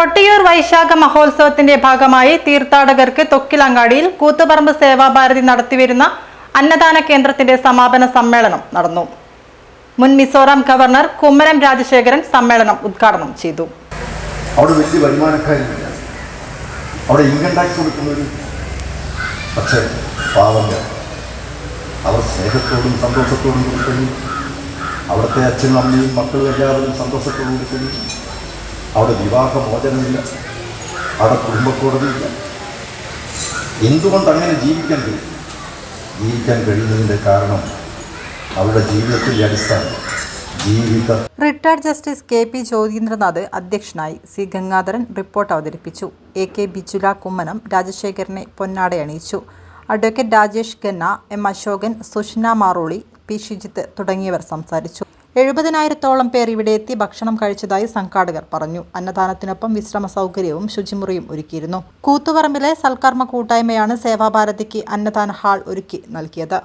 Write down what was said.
കൊട്ടിയൂർ വൈശാഖ മഹോത്സവത്തിന്റെ ഭാഗമായി തീർത്ഥാടകർക്ക് തൊക്കിലങ്ങാടിയിൽ കൂത്തുപറമ്പ് സേവാഭാരതി നടത്തിവരുന്ന അന്നദാന കേന്ദ്രത്തിന്റെ സമാപന സമ്മേളനം നടന്നു. മുൻ മിസോറാം ഗവർണർ കുമ്മനം രാജശേഖരൻ സമ്മേളനം ഉദ്ഘാടനം ചെയ്തു. അവിടെ വലിയ അവിടെ ഇൻകം ടാക്സ് കൊടുക്കുന്നവർ പക്ഷേ പാവങ്ങൾ അവർ സ്നേഹത്തോടും സന്തോഷത്തോടും കൊടുക്കുന്നു അവിടുത്തെ അച്ഛനും അമ്മയും മക്കളും എല്ലാവരും സന്തോഷത്തോടും കൊടുക്കുന്നു അവിടെ വിവാഹമോചനമില്ല അവിടെ കുടുംബക്കോടതിയില്ല എന്തുകൊണ്ട് അങ്ങനെ ജീവിക്കാൻ കഴിയും? ജീവിക്കാൻ കഴിയുന്നതിന്റെ കാരണം അവരുടെ ജീവിതത്തിന്റെ അടിസ്ഥാനം. ജീവിത retired justice K P Jyothindranath അധ്യക്ഷനായി സി ഗംഗാധരൻ റിപ്പോർട്ട് അവതരിപ്പിച്ചു. എ കെ ബിജുല കുമ്മനം രാജശേഖരനെ പൊന്നാടയണിയിച്ചു advocate Rajesh Khanna M Ashokan Sushina Maroli P Shijith തുടങ്ങിയവർ സംസാരിച്ചു. എഴുപതിനായിരത്തോളം പേർ ഇവിടെ എത്തി ഭക്ഷണം കഴിച്ചതായി സംഘാടകർ പറഞ്ഞു. അന്നദാനത്തിനൊപ്പം വിശ്രമ സൗകര്യവും ശുചിമുറിയും ഒരുക്കിയിരുന്നു. കൂത്തുപറമ്പിലെ സൽക്കർമ്മ കൂട്ടായ്മയാണ് സേവാഭാരതിക്ക് അന്നദാന ഹാൾ ഒരുക്കി നൽകിയത്.